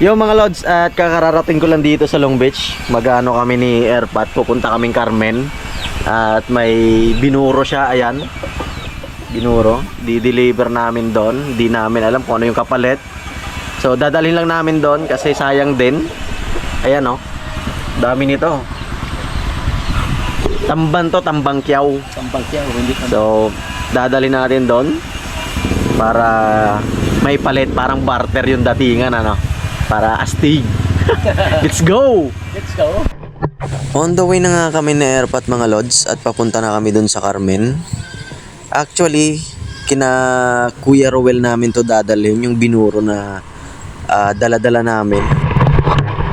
Yo mga lods, at kakararating ko lang dito sa Long Beach. Magano kami ni Airpat, pupunta kaming Carmen. At may binuro siya, ayan. Binuro. Di-deliver namin doon. Di namin alam kung ano yung kapalit. So dadalhin lang namin doon kasi sayang din. Ayan oh. Dami nito. Tamban to, tambang kiyaw. Sampang siya, hindi ka. So, dadali natin doon para may palit parang barter yung datingan ano para astig. Let's go. Let's go. On the way na nga kami na airpot mga lods at papunta na kami doon sa Carmen. Actually, kina Kuya Rowel namin to dadalhin yung binuro na ah, dala-dala namin.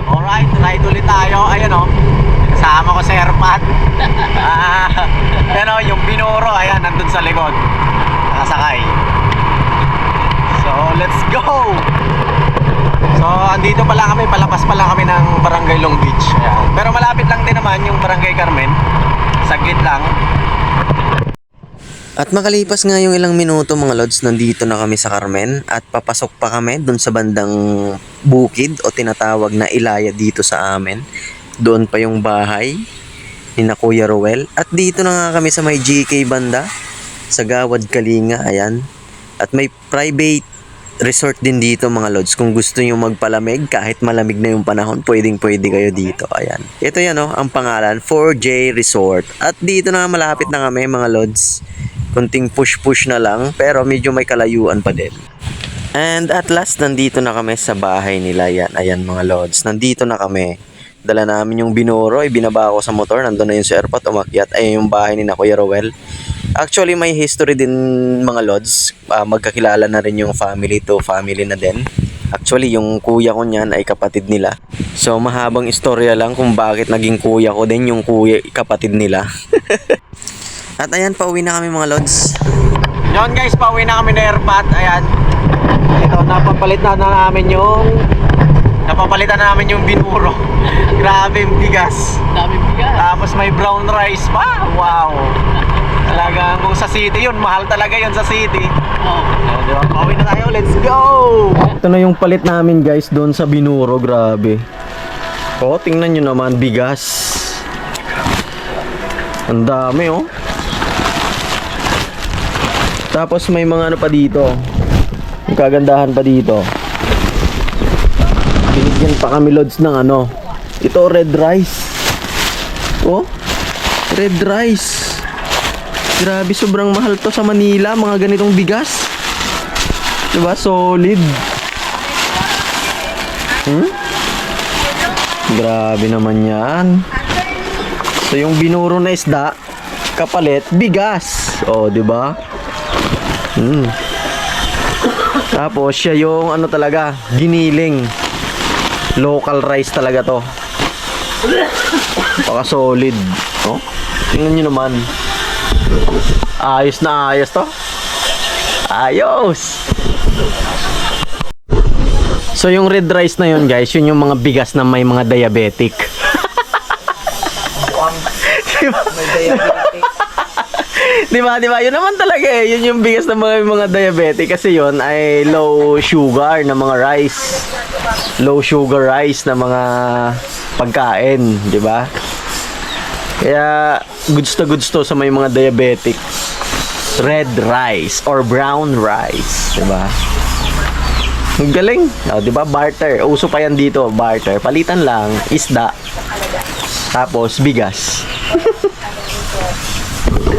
Alright, ride ulit tayo. Ayan o. Kasama ko sa airpot. Ah, pero yung binuro, ayan, nandun sa likod. Nakasakay. So, let's go! So, andito pala kami, palabas pala kami ng Barangay Long Beach. Ayan. Pero malapit lang din naman yung Barangay Carmen. Saglit lang. At makalipas nga yung ilang minuto mga lods, nandito na kami sa Carmen at papasok pa kami dun sa bandang bukid o tinatawag na Ilaya dito sa amin. Doon pa yung bahay ni na Kuya Rowel. At dito na nga kami sa may GK banda sa Gawad Kalinga, ayan. At may private resort din dito mga lods. Kung gusto nyo magpalamig kahit malamig na yung panahon, pwedeng pwede kayo dito. Ayan. Ito yan oh, ang pangalan, 4J Resort. At dito na malapit na kami mga lods. Kunting push-push na lang, pero medyo may kalayuan pa din. And at last, nandito na kami sa bahay nila. Yan, ayan mga lods. Nandito na kami. Dala namin yung binuro, ibinaba ko sa motor. Nandun na yung airport, umakyat. Ayan yung bahay ni na Kuya Rowel. Actually, may history din mga lods. Ah, magkakilala na rin yung family to family na din. Actually, yung kuya ko niyan ay kapatid nila. So, mahabang istorya lang kung bakit naging kuya ko din yung kuya, kapatid nila. At ayan, pauwi na kami mga lods. Yon guys, pauwi na kami na airpot. Ayan. Ito, napapalit na, na namin yung... Napapalitan na namin yung binuro. Grabe, yung bigas. Dami bigas. Tapos may brown rice pa. Wow. Talagang kung sa city yun, mahal talaga yun sa city. Oh. Diba? Pauwi na tayo, let's go! Ito na yung palit namin guys doon sa Binuro, grabe. Oh, tingnan nyo naman, bigas. Ang dami oh. Tapos may mga ano pa dito. Yung kagandahan pa dito. Binigyan pa kami loads ng ano. Ito red rice. Oh, red rice. Grabe, sobrang mahal to sa Manila, mga ganitong bigas. Diba? Solid. Hmm? Grabe naman yan. So, yung binuro na isda, kapalit, bigas. Oh, di ba? Hmm. Tapos, siya yung ano talaga, giniling. Local rice talaga to. Paka solid. Oh, tingnan nyo naman. Ayos na ayos to. Ayos! So yung red rice na yun guys, yun yung mga bigas na may mga diabetic. diba? May diabetic. Diba, diba? Yun naman talaga eh. Yun yung bigas ng mga, mga diabetic kasi yun ay low sugar na mga rice. Low sugar rice na mga pagkain, di ba? Kaya goods to goods to sa may mga diabetic. Red rice or brown rice, di ba? Ang galing. Oh, di ba? Barter. Uso pa yan dito, barter. Palitan lang, isda. Tapos bigas.